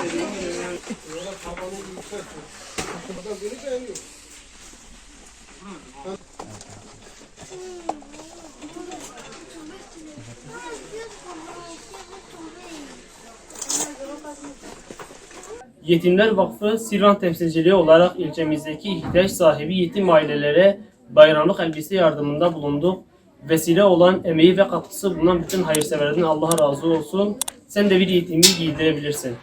Yola kapalı bir yüksek. Kapıdan beni beğeniyor. Yetimler Vakfı Sirvan temsilciliği olarak ilçemizdeki ihtiyaç sahibi yetim ailelere bayramlık elbise yardımında bulunduk. Vesile olan emeği ve katkısı bulunan bütün hayırseverlerin Allah razı olsun. Sen de bir yetimi giydirebilirsin.